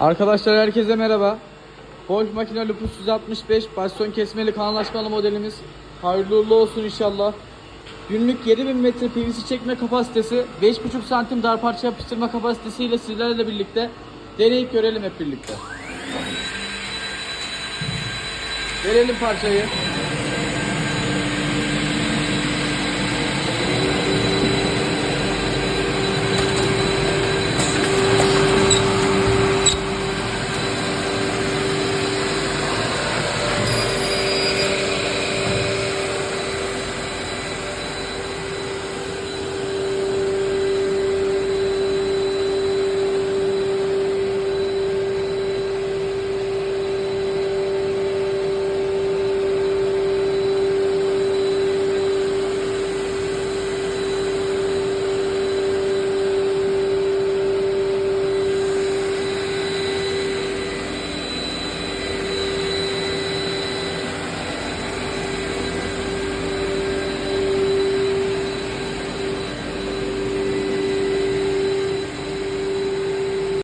Arkadaşlar herkese merhaba. Boş makine Lupus 165 baston kesmeli kanallaşmalı modelimiz. Hayırlı uğurlu olsun inşallah. Günlük 7000 metre PVC çekme kapasitesi, 5,5 santim dar parça yapıştırma kapasitesiyle sizlerle birlikte deneyip görelim hep birlikte. Verelim parçayı.